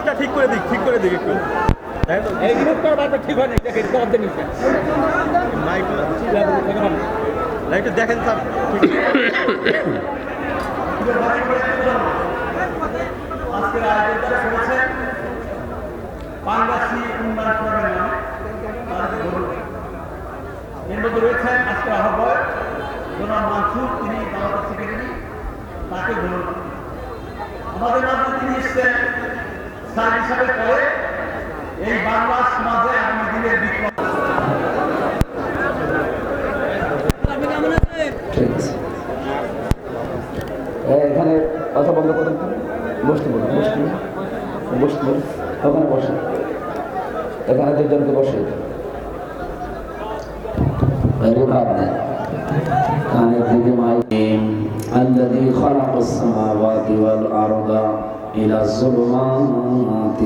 জিনিসটা ঠিক করে দিক ঠিক করে দিক একটু। দেখেন তো? এই জিনিসটা ব্যাপার ঠিক হয় না দেখেন স্যার আজকের আয়োজনটা শুনেছে পানগাছি উন্নয়ন প্রোগ্রামের নামে তাদেরকে ধন্যবাদ এর মধ্যে রয়েছেন আজকের আহ্বায়ক জনাব মানসুর তিনি আমাদের সেক্রেটারি তাকে ধন্যবাদ। আমাদের মাঝে তিনি এসছেন স্যার হিসাবে পরে এই বাংলা সমাজে আগামী দিনের বিপ্লব ঠিক আছে এ, এখানে কথা বন্ধ করেন তো। বসতে বলুন বসতে বলুন বসতে বলুন ওখানে বসেন এখানে দুজনকে বসে الذي خلق السماوات والأرض إلى الظلمات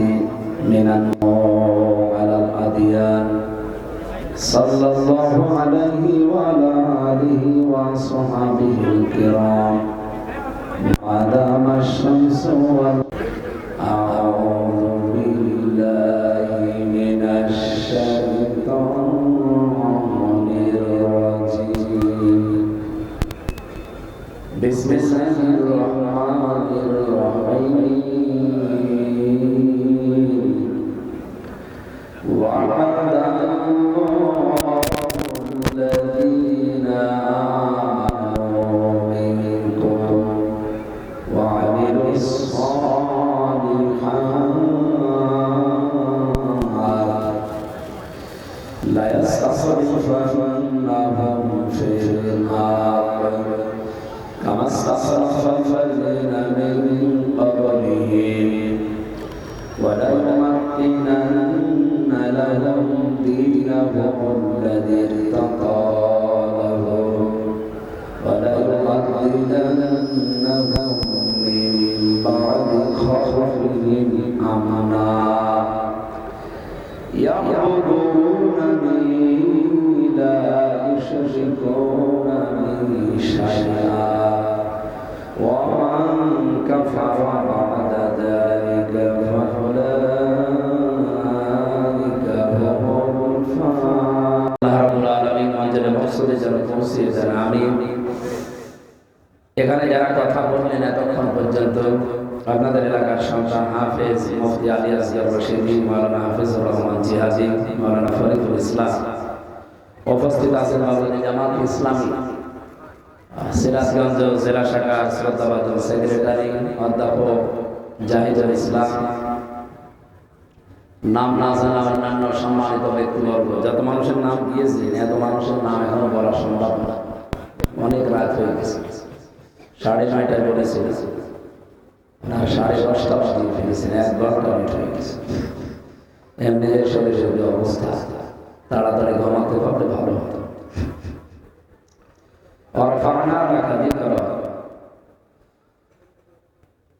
من النور على الأديان. صلى الله عليه وعلى آله وصحبه الكرام. عدم الشمس وال এখানে যারা কথা বললেন এতক্ষণ পর্যন্ত, আপনাদের এলাকার সন্তান হাফেজ মুফতি আলী আসিয়ার রশিদি মাওলানা হাফিজুর রহমান জিহাদি, মাওলানা ফরিদুল ইসলাম। উপস্থিত আছেন মাওলানা জামাত ইসলামী। সিরাজগঞ্জ জেলা শাখা শ্রদ্ধাবাদন সেক্রেটারি অধ্যাপক জাহিদুল ইসলাম। নাম না জানা অন্যান্য সম্মানিত ব্যক্তিবর্গ, যত মানুষের নাম দিয়েছেন, এত মানুষের নাম এখনও বলা সম্ভব না। অনেক রাত হয়ে গেছে। সাড়ে নয়টায় বলেছিল না, সাড়ে দশটা দিয়ে ফেলেছেন এক ঘণ্টা লেট হয়ে গেছে। এমনি যে শরীরের যে অবস্থা, তাড়াতাড়ি ঘুমাতে পারলে ভালো হতো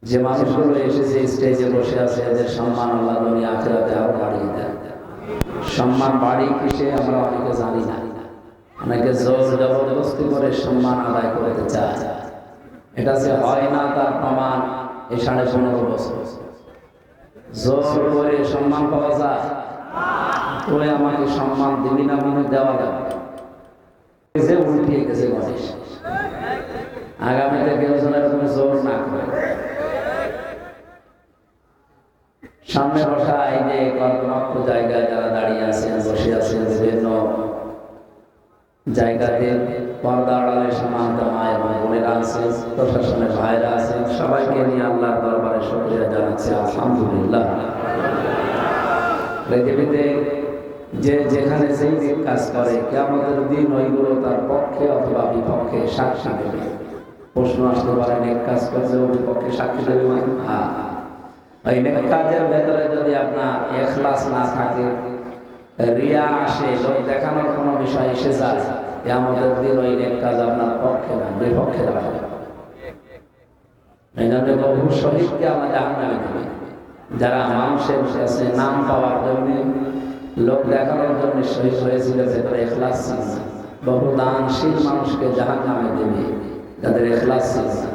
যে মানুষগুলো এসেছে স্টেজে বসে আছে, এদের সম্মান আল্লাহ আখেরাতে আরও বাড়িয়ে সম্মান বাড়ি কিসে আমরা অনেকে জানি না। অনেকে জোর জবরদস্তি করে সম্মান আদায় করতে চায়। এটা যে হয় না তার প্রমাণ এই সাড়ে পনেরো বছর। জোর করে সম্মান পাওয়া যায়। তোরে আমাকে সম্মান দিবি না, মনে দেওয়া যাবে যে উল্টিয়ে গেছে গণেশ আগামীতে কেউ যেন এরকম জোর না করে। সামনে বসা যে কর্মক্ষ জায়গায় যারা দাঁড়িয়ে আছেন, বসে আছেন, বিভিন্ন জায়গাতে পর্দা আড়ালে সমান্ত মা এবং বোনেরা আছেন, প্রশাসনের ভাইরা আছেন, সবাইকে নিয়ে আল্লাহর দরবারে শুকরিয়া জানাচ্ছি, আলহামদুলিল্লাহ। পৃথিবীতে যে যেখানে যেই দিক কাজ করে কেমতের দিন ওইগুলো তার পক্ষে অথবা বিপক্ষে সাক্ষী দেবে। প্রশ্ন আসতে পারে, নেক কাজ করছে ও বিপক্ষে সাক্ষী দেবে মানে? হ্যাঁ। ওই নেক কাজের ভেতরে যদি আপনার এখলাস না থাকে, রিয়া আসে দেখানোর কোনো বিষয় এসে যায় আমাদের দিন ওই নেক কাজ আপনার পক্ষে না, বিপক্ষে জাহান্নামে যারা মানুষের কাছে নাম পাওয়ার জন্য লোক দেখানোর জন্য শহীদ হয়েছিল ভেতরে এখলাস ছিল। না বহু দানশীল মানুষকে জাহান নামে দেবে। যাদের এখলাস ছিল না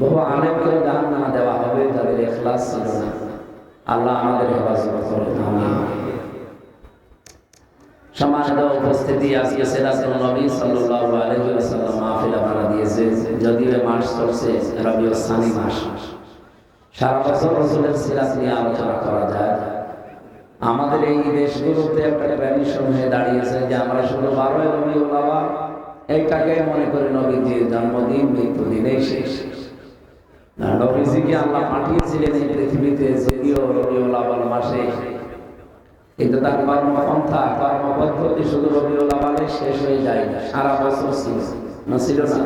বহু আলেমকেও জাহান নামে দেওয়া হবে, যাদের এখলাস ছিল না। আল্লাহ আমাদের হেফাজত করুন, আমিন। সমাজের উপস্থিতি, আজকে সিরাজুল নবী সাল্লাল্লাহু আলাইহি ওয়াসাল্লাম মাহফিল আপনারা দিয়েছে। যদিও এ মাস চলছে রবিউল সানি মাস। সারা বছর রসুলের সিরাজ নিয়ে আলোচনা করা যায়। আমাদের এই দেশগুলোতে একটা ট্র্যাডিশন হয়ে দাঁড়িয়েছে যে আমরা শুধু বারোই রবিউল আওয়াল এইটাকে মনে করি নবীজির জন্মদিন মৃত্যুদিন এই শেষ। নবীজিকে পাঠিয়েছিলেন এই পৃথিবীতে, যদিও মাসে। কিন্তু তার কর্মপন্থা, কর্মপদ্ধতি শুধু শেষ হয়ে যায় সারা বছর ছিল না।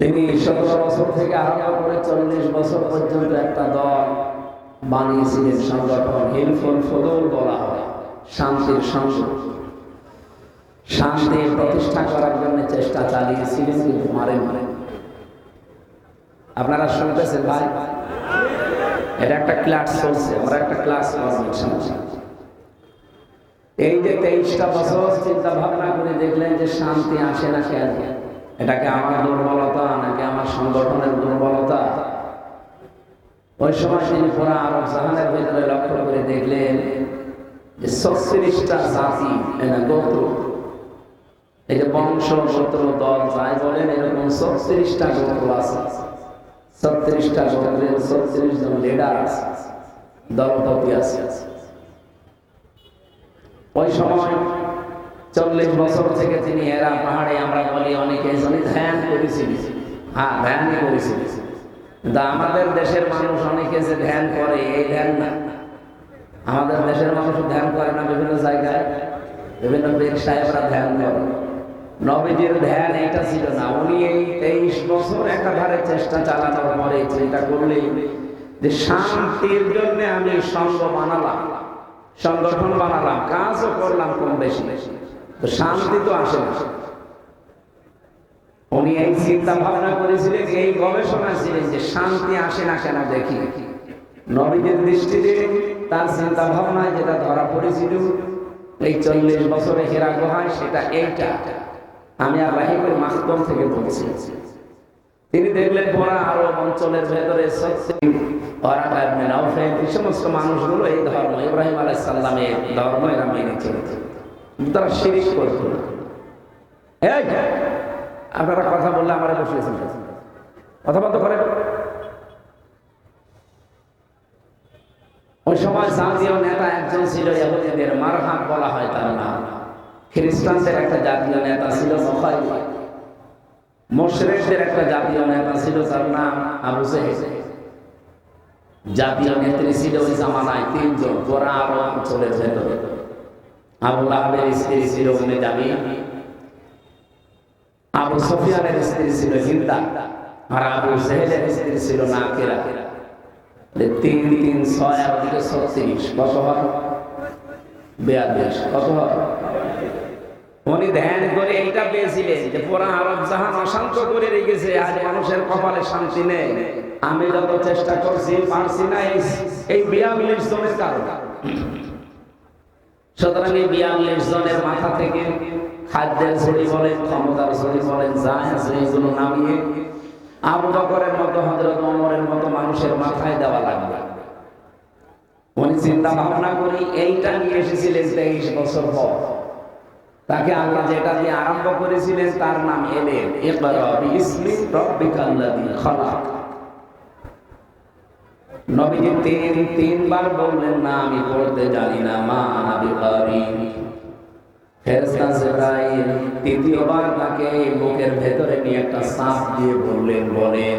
তিনি সতেরো বছর থেকে আরম্ভ করে চল্লিশ বছর পর্যন্ত একটা দল বানিয়েছিলেন সংগঠন হিলফুল ফদল বলা হয় শান্তির সংসদ শান্তি প্রতিষ্ঠা করার জন্য চেষ্টা চালিয়েছিলেন কিন্তু মারে মারে আপনারা শুনতেছেন ভাই? এটা একটা ক্লাস চলছে, আমরা একটা ক্লাস এই যে তেইশটা বছর চিন্তা ভাবনা করে দেখলেন যে শান্তি আসে না কেন? এটাকে আমার দুর্বলতা নাকি আমার সংগঠনের দুর্বলতা? ওই সময় তিনি পুরা আরব জাহানের ভিতরে লক্ষ্য করে দেখলেন যে জাতি গোত্র। এই যে বংশ দল যাই বলেন, এরকম গোত্র আছে। গোত্রের জন লিডার আছে। দলপতি আছে। ওই সময় চল্লিশ বছর থেকে তিনি এরা পাহাড়ে, আমরা বলি অনেকে ধ্যান করেছিল। হ্যাঁ ধ্যানই করেছিল। আমাদের দেশের মানুষ অনেকে যে ধ্যান করে, এই ধ্যান না। আমাদের দেশের মানুষ ধ্যান করে না বিভিন্ন জায়গায়। বিভিন্ন বীর সাহেবরা ধ্যান করে। নবীজির ধ্যান এটা ছিল না। উনি এই তেইশ বছর একাধারে চেষ্টা চালানোর পরে চিন্তা করলে যে শান্তির জন্য আমি সঙ্গ বানালাম, সংগঠন বানালাম, কাজও করলাম কম বেশি। তো শান্তি তো আসে না। উনি এই চিন্তা ভাবনা করেছিলেন এই গবেষণা ছিলেন যে শান্তি আসে না কেন দেখি। নবীদের দৃষ্টিতে তার চিন্তা ভাবনায় যেটা ধরা পড়েছিল, এই চল্লিশ বছরে হেরা গুহায় সেটা এইটা। আমি আর রাহিবের মাস্তম থেকে বলছি। তিনি দেখলেন পরা আরও অঞ্চলের ভেতরে এই সমস্ত মানুষগুলো এই ধর্ম, ইব্রাহিম আলাই সাল্লামের ধর্ম এরা মেনে চলছে। তারা শিরিক করত আপনারা কথা বললে আমার বসিয়েছেন কথা বলতে করেন ওই সময় জাতীয় নেতা একজন ছিল, ইহুদিদের মারহাম বলা হয় তার নাম। খ্রিস্টানদের একটা জাতীয় নেতা ছিল মখাই মোশরেকদের একটা জাতীয় নেতা ছিল তার নাম আবু জাতীয় নেত্রী ছিল ওই জামানায় তিনজন গোরা আরও অঞ্চলের ভেতরে। আবু লাহাবের স্ত্রী ছিল উনি যাবি আবু সফিয়ানের স্ত্রী ছিল হিন্দা আর আবু জেহেলের স্ত্রী ছিল নাকেরা। তিন তিন, ছয় আর ছত্রিশ, কত হয়? কত হয়? উনি ধ্যান করে এইটা পেয়েছিলেন যে পুরা আরব জাহান অশান্ত করে রেখেছে, আজ মানুষের কপালে শান্তি নেই। আমি যত চেষ্টা করছি, পারছি না এই বিয়াল্লিশ জনের কারণে। সুতরাং এই বিয়াল্লিশ জনের মাথা থেকে খাদ্যের ছড়ি বলেন, ক্ষমতার ছড়ি বলেন, যা আছে এগুলো নামিয়ে আবু বকরের মতো হজরত ওমরের মতো মানুষের মাথায় দেওয়া লাগবে। উনি চিন্তা ভাবনা করি, এইটা নিয়ে এসেছিলেন তেইশ বছর পর। তাকে আল্লাহ যেটা দিয়ে আরম্ভ করেছিলেন, তার নাম খালাক। নবীজি তিন, তিনবার বললেন, না, আমি পড়তে জানি না, মা আনা বিকারি ফেরেশতা তৃতীয়বার তাকে বুকের ভেতরে নিয়ে একটা সাপ দিয়ে বললেন, বলেন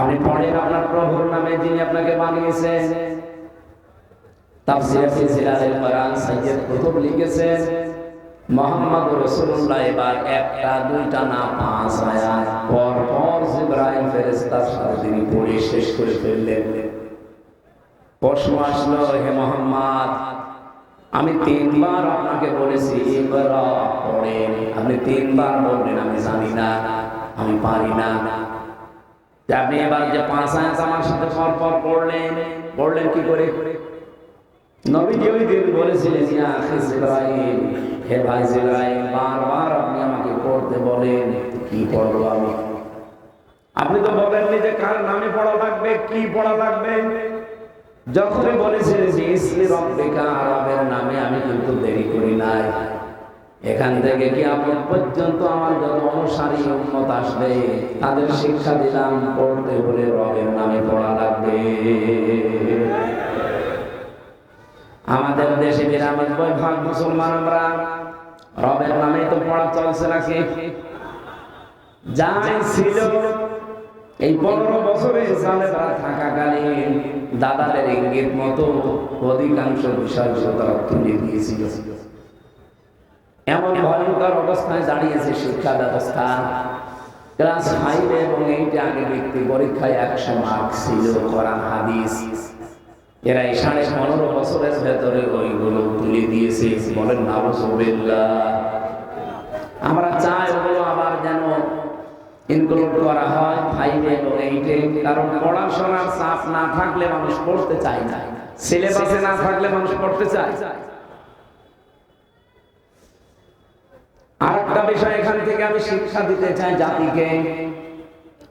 ইকরা পড়েন আপনার প্রভুর নামে যিনি আপনাকে বানিয়েছেন। তাফসীরে ফি জিলালিল কোরআন কুতুব লিখেছেন মোহাম্মদ রাসূলুল্লাহ এবার একটা, দুইটা না, পাঁচ আয়াত। পর পর জিবরাইল ফেরেশতার সাথে তিনি পড়ে শেষ করে ফেললেন। প্রশ্ন আসলো, হে মোহাম্মদ, আমি তিনবার আপনাকে বলেছি আপনি তিনবার বললেন আমি জানি না, আমি পারি না। আপনি এবার যে পাঁচ আয়াত আমার সাথে পর পর পড়লেন পড়লেন কি করে? বলেছিলেন হে ভাই বারবার আপনি আমাকে পড়তে বলেন, কি পড়ব আমি? আপনি তো বলেননি যে কার নামে পড়া লাগবে কি পড়া লাগবে যখনই বলেছিলেন যে আরবের নামে আমি কিন্তু দেরি করি নাই। এখান থেকে কি আপন পর্যন্ত আমার যত অনুসারী উন্মত আসবে, তাদের শিক্ষা দিলাম, পড়তে বলে রবের নামে পড়া লাগবে। আমাদের দেশে বিরানব্বই ভাগ মুসলমান আমরা। রবের নামে তো পড়া চলছে নাকি? যাই ছিল। এই পনেরো বছরে সালেরা থাকাকালীন দাদাদের ইঙ্গিত মতো অধিকাংশ বিষয় তারা তুলে দিয়েছিল। এমন ভয়ঙ্কর অবস্থায় দাঁড়িয়েছে শিক্ষা ব্যবস্থা। ক্লাস ফাইভে এবং এইটে আগে ব্যক্তি পরীক্ষায় একশো মার্ক ছিল, কোরআন, হাদিস। এরা সাড়ে পনেরো বছরের ভেতরে ওইগুলো তুলে দিয়েছে। বলেন নাবুজুবিল্লাহ আমরা চাই ওগুলো আবার যেন ইনক্লুড করা হয় ফাইভে এবং এইটে কারণ পড়াশোনার চাপ না থাকলে মানুষ পড়তে চায় না। সিলেবাসে না থাকলে মানুষ পড়তে চায়। আর একটা বিষয় এখান থেকে আমি শিক্ষা দিতে চাই জাতিকে।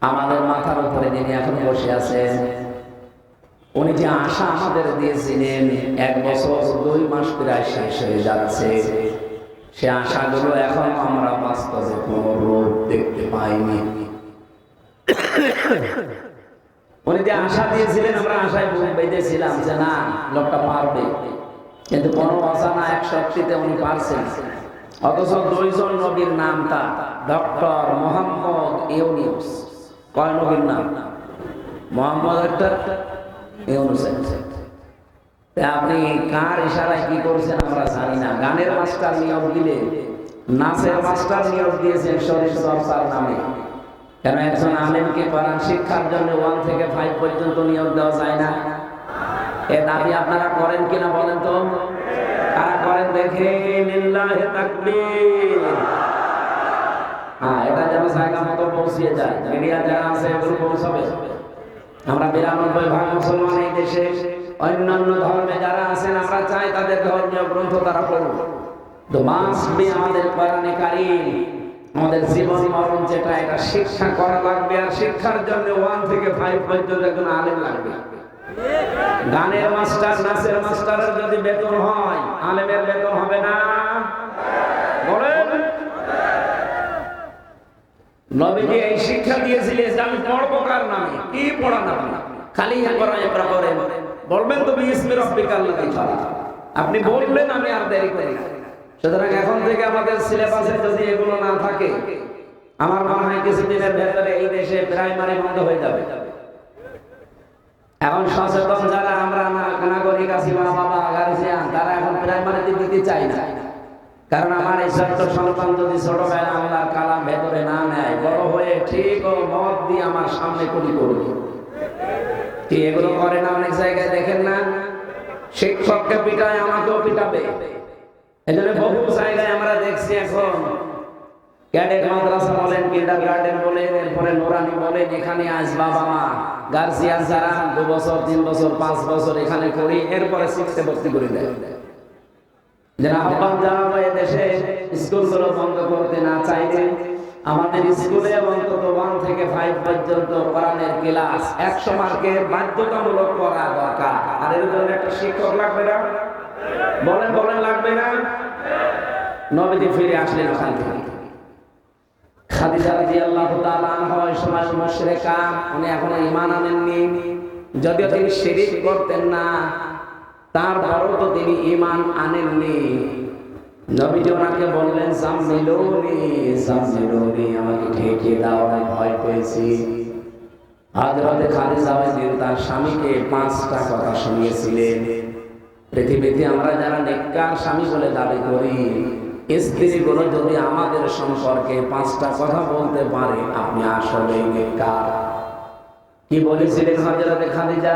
আমাদের মাথার উপরে যিনি এখন বসে আছেন উনি যে আশা আমাদের দিয়েছিলেন, এক বছর দুই মাস প্রায় শেষ হয়ে যাচ্ছে। সে আশাগুলো এখন আমরা বাস্তবে কোনো রূপ দেখতে পাইনি। উনি যে আশা দিয়েছিলেন, আমরা আশায় বেঁধেছিলাম যে না, লোকটা পারবে। কিন্তু কোনো অজানা এক শক্তিতে উনি পারছেন। অথচ দুইজন নবীর নাম তার ডক্টর মোহাম্মদ ইউনিউস। কয় নবীর নাম? মোহাম্মদ একটা আপনি কার ইশারায় কি করছেন আমরা জানি না। গানের মাস্টার নিয়োগ দিলে, নাচের মাস্টার নিয়োগ দিয়েছেন শরীর চর্চার নামে। কেন একজন আলেমকে কোরআন শিক্ষার জন্য ওয়ান থেকে ফাইভ পর্যন্ত নিয়োগ দেওয়া যায় না। এ দাবি আপনারা করেন কিনা বলেন তো? কারা করেন দেখে হ্যাঁ এটা যেন জায়গা মতো পৌঁছিয়ে যায়। মিডিয়া যারা আছে, এগুলো পৌঁছাবে। আমরা বিরানব্বই ভাগ মুসলমান এই দেশে। অন্যান্য ধর্মে যারা আছেন, আমরা চাই তাদের ধর্মীয় গ্রন্থ তারা পড়ুন তো আমাদের কোরআনে কারিম। আমাদের জীবন মরণ যেটা, এটা শিক্ষা করা লাগবে আর শিক্ষার জন্য ওয়ান থেকে ফাইভ পর্যন্ত একজন আলেম লাগবে। গানের মাস্টার, নাচের মাস্টারের যদি বেতন হয়, আলেমের বেতন হবে না বলেন নবীজি এই শিক্ষা দিয়েছিলেন যে আমি পড়ব কার নামে কি পড়া নামে? খালি একবার করেন বলবেন তো রব্বিকাল আপনি বললেন আমি আর দেরি করি না। সুতরাং এখন থেকে আমাদের সিলেবাসে যদি এগুলো না থাকে আমার মনে হয় কিছুদিনের ভেতরে এই দেশে প্রাইমারি বন্ধ হয়ে যাবে। এখন সচেতন যারা আমরা না- নাগরিক আছি মা বাবা গার্জিয়ান তারা এখন প্রাইমারিতে দিতে চাই না। কারণ আমার এই ছোট্ট সন্তান যদি ছোটবেলা আল্লাহর কালাম ভেতরে না নেয়, বড় হয়ে ঠিক ও মত দিয়ে আমার সামনে করি করবে। কি এগুলো করে না অনেক জায়গায় দেখেন না? শিক্ষককে পিটায়, আমাকেও পিটাবে। এজন্য বহু জায়গায় আমরা দেখছি এখন ক্যাডেট মাদ্রাসা বলেন কিন্ডার গার্ডেন বলেন, এরপরে নোরানি বলেন, এখানে আজ বাবা মা, গার্জিয়ান যারা দু বছর, তিন বছর, পাঁচ বছর এখানে করি, এরপরে শিখতে ভর্তি করে দেয়। যারা আহ্বান জানাব দেশে স্কুলগুলো বন্ধ করতে না চাইলে। আমাদের স্কুলে অন্তত ওয়ান থেকে ফাইভ পর্যন্ত ক্লাস একশো মার্কের বাধ্যতামূলক করা দরকার। আর এর জন্য একটা শিক্ষক লাগবে না? বলেন বলেন, লাগবে না? ফিরে আসলেন ওখান থেকে। খাদিজা সময় মুশরিকা, উনি এখনও আনেননি। যদিও তিনি শিরিক করতেন না তারপরও তো তিনি ঈমান আনেননি। নবীজি ওনাকে বললেন জামিলুনি জামিলুনি আমাকে ঢেকে দাও, আমি ভয় পেয়েছি। হযরতে খাদিজা ওইদিন তার স্বামীকে পাঁচটা কথা শুনিয়েছিলেন। পৃথিবীতে আমরা যারা নেককার স্বামী বলে দাবি করি স্ত্রীগুলো যদি আমাদের সম্পর্কে পাঁচটা কথা বলতে পারে, আপনি আসলে নেককার। কি বলেছিলেন হযরতে খাদিজা?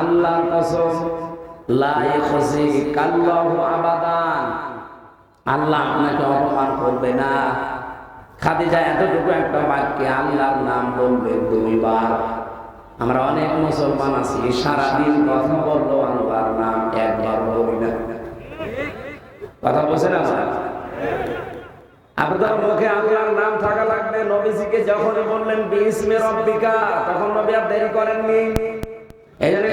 আল্লাহ কসম আবাদান। আল্লাহ আপনাকে অপমান করবে না। খাদিজা, এতটুকু একটা বাক্যে আল্লাহর নাম বলবে দুইবার। আমরা অনেক মুসলমান আছি, সারাদিন কথা বলল আল্লাহর নাম একবার বলি না। কথা বলছেন আপনার? আপনার মুখে আল্লাহর নাম থাকা লাগবে। নবীজিকে যখন বললেন, বিসমে রব্বিকা, তখন নবী আর দেরি করেননি। এই জন্য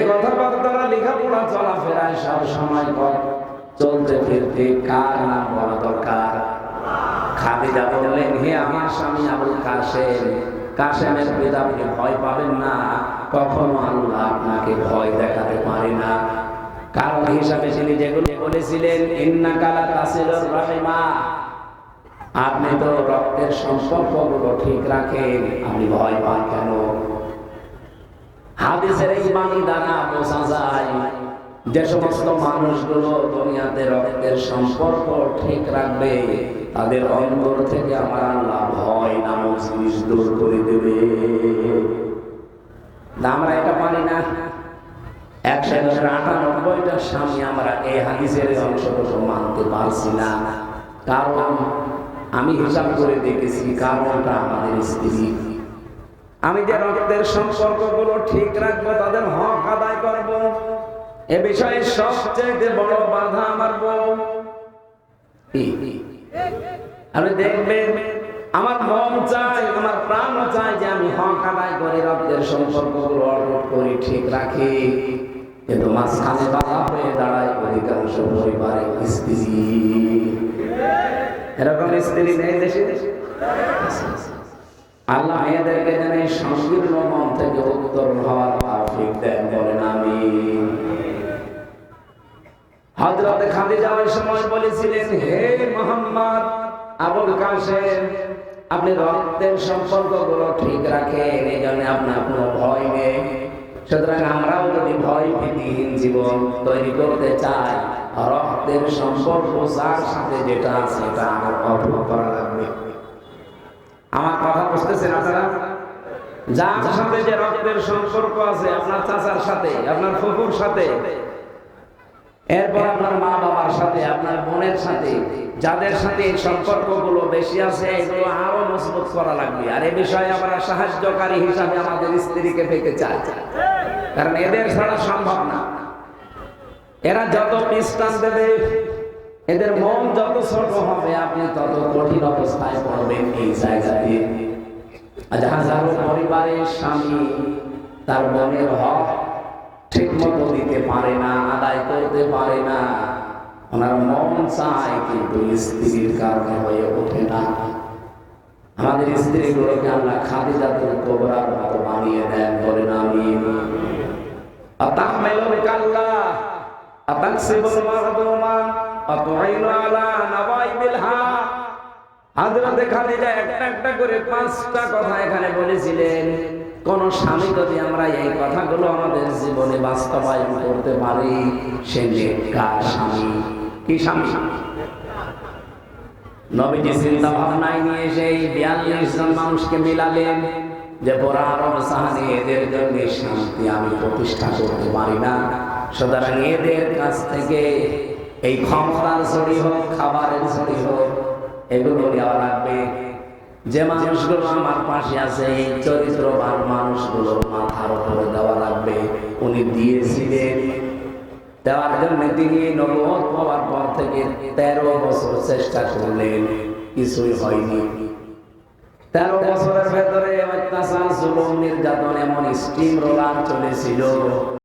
লেখাপড়া সব সময় কর। চলতে ফিরতে কার নাম বলা দরকার? খাদিজা বললেন, হে আমার স্বামী আবুল কাশেম, কাশেমের পিতা আপনি ভয় পাবেন না। কখনো আল্লাহ আপনাকে ভয় দেখাতে পারে না। কারণ হিসাবে তিনি যেগুলো বলেছিলেন ইন্না কালা তাসিলুর রাহিমা। আপনি তো রক্তের সম্পর্কগুলো ঠিক রাখেন, আপনি ভয় পান কেন? হাদিসের এই বাণী দ্বারা বোঝা যায়, যে সমস্ত মানুষগুলো দুনিয়াতে রক্তের সম্পর্ক ঠিক রাখবে, তাদের অন্তর থেকে আমার আল্লাহ ভয় নামক জিনিস দূর করে দেবে। আমরা এটা পারি না। একশো স্বামী আমরা এই হাদিসের অংশটুকু মানতে পারছি না। কারণ আমি হিসাব করে দেখেছি, কারণটা আমাদের স্ত্রী আমি যে রক্তের সম্পর্কগুলো ঠিক রাখব, তাদের হক আদায় করব, এ বিষয়ে সবচেয়ে বড় বাধা আমার বউ? আপনি দেখবেন, আমার মন চাই, আমার প্রাণ চাই যে আমি হক আদায় করে রক্তের সম্পর্কগুলো অর্জন করি ঠিক রাখি। কিন্তু মাঝখানে বাধা হয়ে দাঁড়ায় অধিকাংশ পরিবারে স্ত্রী। এরকম স্ত্রী নেই দেশে দেশে? আল্লাহ মেয়েদেরকে যেন এই সংকীর্ণ মন থেকে উত্তরণ হওয়ার তৌফিক দেন, বলেন আমি হযরত খাদিজা ওই সময় বলেছিলেন, হে মোহাম্মদ, আবুল কাসেম আপনি রক্তের সম্পর্কগুলো ঠিক রাখেন এই জন্য আপনার কোনো ভয় নেই। সুতরাং আমরাও যদি ভয় ভীতিহীন জীবন তৈরি করতে চাই, রক্তের সম্পর্ক যার সাথে যেটা আছে, এটা আমার অর্থ করা আমার কথা বুঝতেছেন আপনারা? যার সাথে যে রক্তের সম্পর্ক আছে, আপনার চাচার সাথে, আপনার ফুফুর সাথে, এরপর আপনার মা বাবার সাথে, আপনার বোনের সাথে, যাদের সাথে এই সম্পর্কগুলো বেশি আছে, এগুলো আরও মজবুত করা লাগবে। আর এ বিষয়ে আমরা সাহায্যকারী হিসাবে আমাদের স্ত্রীকে পেতে চাই। কারণ এদের ছাড়া সম্ভব না। এরা যত পিস্টান দেবে এদের মন যত ছোট হবে, আপনি তত কঠিন অবস্থায় পড়বেন এই জায়গা দিয়ে আজ হাজারো পরিবারের স্বামী তার বোনের হক ঠিক মতো দিতে পারে না, আদায় করতে পারে না। ওনার মন চায় কিন্তু স্ত্রীর কারণে হয়ে ওঠে না। আমাদের স্ত্রীগুলোকে আমরা খাদি জাতের কোবরার মতো বানিয়ে দেন বলেন আমি আতাহমেলুল কাল্লা আতাকসিবুল মাহদুমা আতুইনু আলা নাওয়াইবিল হা কোন স্বামী যদি আমরা এই কথাগুলো আমাদের জীবনে বাস্তবায়ন করতে পারি, সে স্বামী। কি স্বামী? চিন্তা ভাবনায় নিয়ে সেই বিয়াল্লিশ জন মানুষকে মিলালেন যে সাহানি এদের জন্য শান্তি আমি প্রতিষ্ঠা করতে পারি না। সুতরাং এদের কাছ থেকে এই ক্ষমতার ছড়ি হোক, খাবারের ছড়ি হোক, এগুলো দেওয়া লাগবে। যে মানুষগুলো আমার পাশে আছে, এই চরিত্রবান মানুষগুলোর মাথার উপরে দেওয়া লাগবে। উনি দিয়েছিলেন। দেওয়ার জন্য তিনি নবদ পাওয়ার পর থেকে তেরো বছর চেষ্টা করলেন, কিছুই হয়নি। তেরো বছরের ভেতরে অত্যাচার, জুলুম, নির্যাতন, এমন স্টিম রোলার চলেছিল।